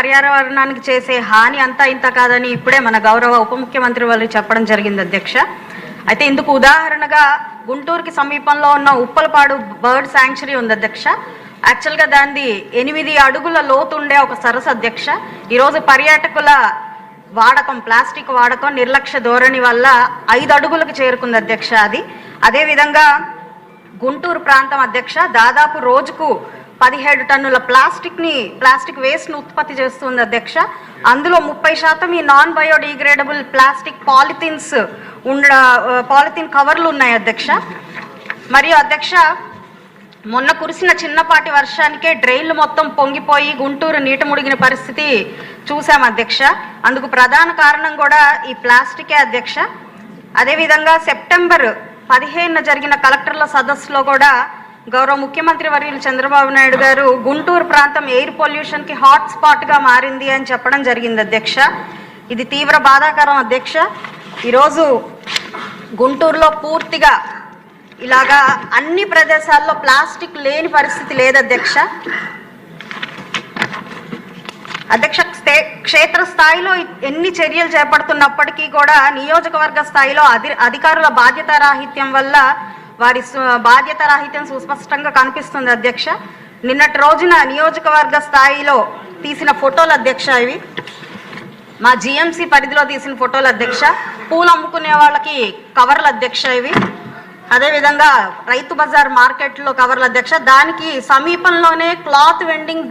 పర్యావరణానికి చేసే హాని అంతా ఇంత కాదని ఇప్పుడే మన గౌరవ ఉప ముఖ్యమంత్రి వాళ్ళు చెప్పడం జరిగింది అధ్యక్ష. అయితే ఇందుకు ఉదాహరణగా గుంటూరుకి సమీపంలో ఉన్న ఉప్పలపాడు బర్డ్ శాంక్చురీ ఉంది అధ్యక్ష. యాక్చువల్గా దాన్ని ఎనిమిది అడుగుల లోతు ఉండే ఒక సరస్సు అధ్యక్ష. ఈరోజు పర్యాటకుల వాడకం ప్లాస్టిక్ వాడకం నిర్లక్ష్య ధోరణి వల్ల ఐదు అడుగులకు చేరుకుంది అధ్యక్ష అది. అదేవిధంగా గుంటూరు ప్రాంతం అధ్యక్ష దాదాపు రోజుకు పదిహేడు టన్నుల ప్లాస్టిక్ని ప్లాస్టిక్ వేస్ట్ను ఉత్పత్తి చేస్తుంది అధ్యక్ష. అందులో ముప్పై శాతం ఈ నాన్ బయోడిగ్రేడబుల్ ప్లాస్టిక్ పాలిథిన్స్ ఉండ పాలిథిన్ కవర్లు ఉన్నాయి అధ్యక్ష. మరియు అధ్యక్ష మొన్న కురిసిన చిన్నపాటి వర్షానికే డ్రైన్లు మొత్తం పొంగిపోయి గుంటూరు నీట ముడిగిన పరిస్థితి చూసాం అధ్యక్ష. అందుకు ప్రధాన కారణం కూడా ఈ ప్లాస్టికే అధ్యక్ష. అదేవిధంగా సెప్టెంబర్ పదిహేనున జరిగిన కలెక్టర్ల సదస్సులో కూడా గౌరవ ముఖ్యమంత్రి వర్యులు చంద్రబాబు నాయుడు గారు గుంటూరు ప్రాంతం ఎయిర్ పొల్యూషన్కి హాట్ స్పాట్గా మారింది అని చెప్పడం జరిగింది అధ్యక్ష. ఇది తీవ్ర బాధాకరం అధ్యక్ష. ఈరోజు గుంటూరులో పూర్తిగా ఇలాగా అన్ని ప్రదేశాల్లో ప్లాస్టిక్ లేని పరిస్థితి లేదు అధ్యక్ష. అధ్యక్ష క్షే- క్షేత్ర స్థాయిలో ఎన్ని చర్యలు చేపడుతున్నప్పటికీ కూడా నియోజకవర్గ స్థాయిలో అధి అధికారుల బాధ్యత రాహిత్యం వల్ల వారి బాధ్యత రాహిత్యం సుస్పష్టంగా కనిపిస్తుంది అధ్యక్ష. నిన్నటి రోజున నియోజకవర్గ స్థాయిలో తీసిన ఫోటోలు అధ్యక్ష ఇవి. మా జిఎంసి పరిధిలో తీసిన ఫోటోలు అధ్యక్ష. పూలు అమ్ముకునే వాళ్ళకి కవర్ల అధ్యక్ష ఇవి. అదేవిధంగా రైతు బజార్ మార్కెట్లో కవర్ల అధ్యక్ష. దానికి సమీపంలోనే క్లాత్ వెండింగ్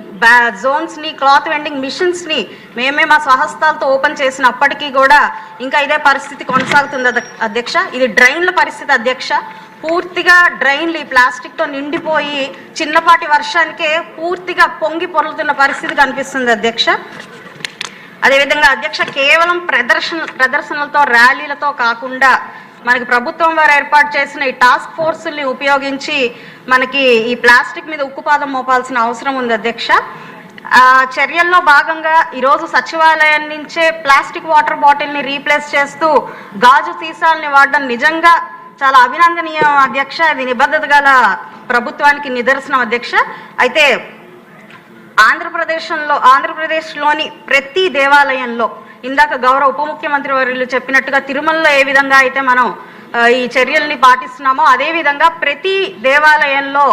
జోన్స్ని క్లాత్ వెండింగ్ మిషన్స్ని మేమే మా స్వహస్తాలతో ఓపెన్ చేసినప్పటికీ కూడా ఇంకా ఇదే పరిస్థితి కొనసాగుతుంది అధ్యక్ష. ఇది డ్రైన్ల పరిస్థితి అధ్యక్ష. పూర్తిగా డ్రైన్లు ఈ ప్లాస్టిక్తో నిండిపోయి చిన్నపాటి వర్షానికే పూర్తిగా పొంగి పొరలుతున్న పరిస్థితి కనిపిస్తుంది అధ్యక్ష. అదేవిధంగా అధ్యక్ష కేవలం ప్రదర్శన ప్రదర్శనలతో ర్యాలీలతో కాకుండా మనకి ప్రభుత్వం వారు ఏర్పాటు చేసిన ఈ టాస్క్ ఫోర్సుల్ని ఉపయోగించి మనకి ఈ ప్లాస్టిక్ మీద ఉక్కుపాదం మోపాల్సిన అవసరం ఉంది అధ్యక్ష. చర్యల్లో భాగంగా ఈరోజు సచివాలయం నుంచే ప్లాస్టిక్ వాటర్ బాటిల్ని రీప్లేస్ చేస్తూ గాజు సీసాలని వాడడం నిజంగా చాలా అభినందనీయం అధ్యక్ష ఇది నిబద్ధత గల ప్రభుత్వానికి నిదర్శనం అధ్యక్ష. అయితే ఆంధ్రప్రదేశ్లో ఆంధ్రప్రదేశ్లోని ప్రతి దేవాలయంలో ఇందాక గౌరవ ఉప ముఖ్యమంత్రి వర్యులు చెప్పినట్టుగా తిరుమలలో ఏ విధంగా అయితే మనం ఈ చర్యల్ని పాటిస్తున్నామో అదేవిధంగా ప్రతి దేవాలయంలో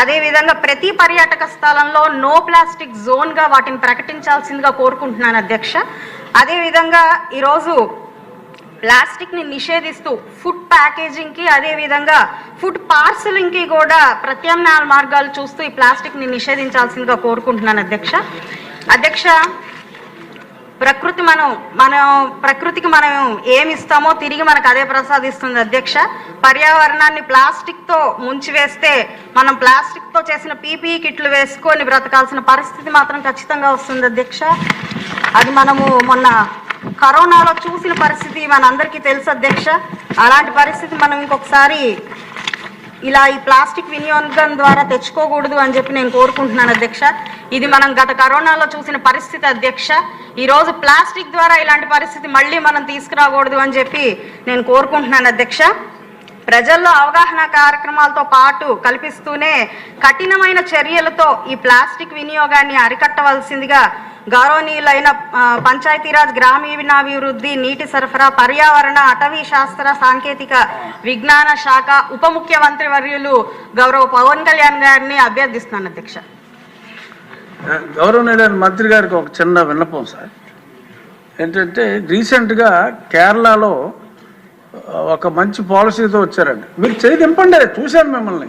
అదేవిధంగా ప్రతి పర్యాటక స్థలంలో నో ప్లాస్టిక్ జోన్గా వాటిని ప్రకటించాల్సిందిగా కోరుకుంటున్నాను అధ్యక్ష. అదేవిధంగా ఈరోజు ప్లాస్టిక్ని నిషేధిస్తూ ఫుడ్ ప్యాకేజింగ్కి అదే విధంగా ఫుడ్ పార్సలింగ్కి కూడా ప్రత్యామ్నాయ మార్గాలు చూస్తూ ఈ ప్లాస్టిక్ని నిషేధించాల్సిందిగా కోరుకుంటున్నాను అధ్యక్ష. అధ్యక్ష ప్రకృతి మనం మనం ప్రకృతికి మనం ఏమిస్తామో తిరిగి మనకు అదే ప్రసాదిస్తుంది అధ్యక్ష. పర్యావరణాన్ని ప్లాస్టిక్తో ముంచివేస్తే మనం ప్లాస్టిక్తో చేసిన పీపీఈ కిట్లు వేసుకొని బ్రతకాల్సిన పరిస్థితి మాత్రం ఖచ్చితంగా వస్తుంది అధ్యక్ష. అది మనము మొన్న కరోనాలో చూసిన పరిస్థితి మనందరికీ తెలుసు అధ్యక్ష. అలాంటి పరిస్థితి మనం ఇంకొకసారి ఇలా ఈ ప్లాస్టిక్ వినియోగం ద్వారా తెచ్చుకోకూడదు అని చెప్పి నేను కోరుకుంటున్నాను అధ్యక్ష. ఇది మనం గత కరోనాలో చూసిన పరిస్థితి అధ్యక్ష. ఈరోజు ప్లాస్టిక్ ద్వారా ఇలాంటి పరిస్థితి మళ్ళీ మనం తీసుకురాకూడదు అని చెప్పి నేను కోరుకుంటున్నాను అధ్యక్ష. ప్రజల్లో అవగాహన కార్యక్రమాలతో పాటు కల్పిస్తూనే కఠినమైన చర్యలతో ఈ ప్లాస్టిక్ వినియోగాన్ని అరికట్టవలసిందిగా గౌరవనీయులైన పంచాయతీరాజ్ గ్రామీణాభివృద్ధి నీటి సరఫరా పర్యావరణ అటవీ శాస్త్ర సాంకేతిక విజ్ఞాన శాఖ ఉప ముఖ్యమంత్రి వర్యులు గౌరవ పవన్ కళ్యాణ్ గారిని అభ్యర్థిస్తున్నాను అధ్యక్ష. గౌరవనీయులైన మంత్రి గారికి ఒక చిన్న విన్నపం సార్. ఏంటంటే రీసెంట్గా కేరళలో ఒక మంచి పాలసీతో వచ్చారండి మీరు చేయి దింపండి చూశాను మిమ్మల్ని.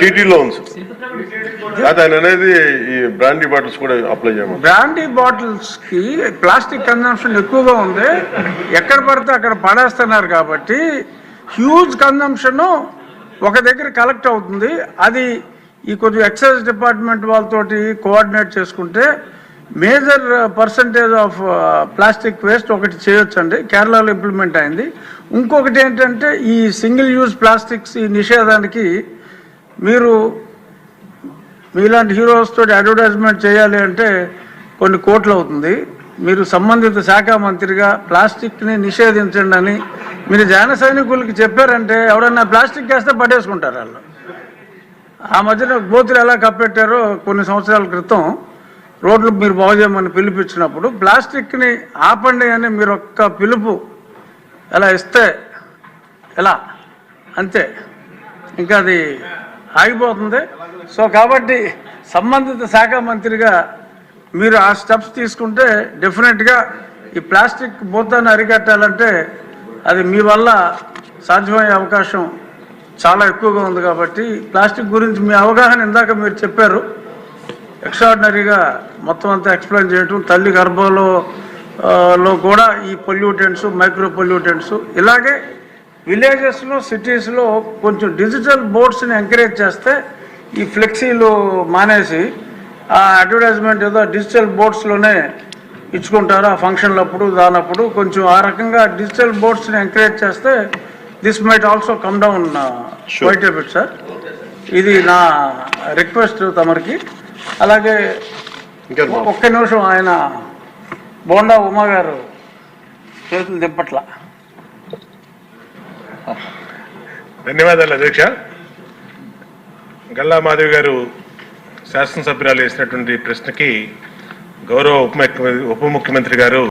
టీటీ లోన్స్. అది ఆయన అనేది ఈ బ్రాండీ బాటిల్స్ కూడా అప్లై చేయమని. బ్రాండీ బాటిల్స్కి ప్లాస్టిక్ కన్జంప్షన్ ఎక్కువగా ఉంది. ఎక్కడ పడితే అక్కడ పడేస్తున్నారు కాబట్టి హ్యూజ్ కన్జంప్షన్ ఒక దగ్గర కలెక్ట్ అవుతుంది. అది ఈ కొంచెం ఎక్సైజ్ డిపార్ట్మెంట్ వాళ్ళతోటి కోఆర్డినేట్ చేసుకుంటే major percentage of plastic waste ఒకటి చేయొచ్చండి. కేరళలో ఇంప్లిమెంట్ అయింది. ఇంకొకటి ఏంటంటే ఈ సింగిల్ యూజ్ ప్లాస్టిక్స్ ఈ నిషేధానికి మీరు మీలాంటి హీరోస్ తోటి అడ్వర్టైజ్మెంట్ చేయాలి అంటే కొన్ని కోట్లు అవుతుంది. మీరు సంబంధిత శాఖ మంత్రిగా ప్లాస్టిక్ని నిషేధించండి అని మీరు జన సైనికులకి చెప్పారంటే ఎవడన్నా ప్లాస్టిక్ వేస్తే పడేసుకుంటారు వాళ్ళు. ఆ మధ్యన గోతులు ఎలా కప్పెట్టారో కొన్ని సంవత్సరాల క్రితం రోడ్లు మీరు బాగు చేయమని పిలిపించినప్పుడు ప్లాస్టిక్ని ఆపండి అని మీరు ఒక్క పిలుపు ఎలా ఇస్తే ఎలా? అంతే. ఇంకా అది ఆగిపోతుంది. సో కాబట్టి సంబంధిత శాఖ మంత్రిగా మీరు ఆ స్టెప్స్ తీసుకుంటే డెఫినెట్గా ఈ ప్లాస్టిక్ బూతాన్ని అరికట్టాలంటే అది మీ వల్ల సాధ్యమయ్యే అవకాశం చాలా ఎక్కువగా ఉంది కాబట్టి ప్లాస్టిక్ గురించి మీ అవగాహన ఇందాక మీరు చెప్పారు. ఎక్స్ట్రాడినరీగా మొత్తం అంతా ఎక్స్ప్లెయిన్ చేయటం తల్లి గర్భంలో లో కూడా ఈ పొల్యూటెంట్స్ మైక్రో పొల్యూటెంట్స్ ఇలాగే విలేజెస్లో సిటీస్లో కొంచెం డిజిటల్ బోర్డ్స్ని ఎంకరేజ్ చేస్తే ఈ ఫ్లెక్సీలు మానేసి ఆ అడ్వర్టైజ్మెంట్ ఏదో డిజిటల్ బోర్డ్స్లోనే ఇచ్చుకుంటారు ఆ ఫంక్షన్లప్పుడు దానప్పుడు. కొంచెం ఆ రకంగా డిజిటల్ బోర్డ్స్ని ఎంకరేజ్ చేస్తే this might also come down quite bit sir. ఇది నా రిక్వెస్ట్ తమరికి. అలాగే ఒక్క నిమిషం ఆయన బోండా ఉమా గారు చేతులు దింపట్ల. ధన్యవాదాలు అధ్యక్ష. గల్లా మాధవి గారు శాసనసభ్యురాలు వేసినటువంటి ప్రశ్నకి గౌరవ ఉప ముఖ్యమంత్రి గారు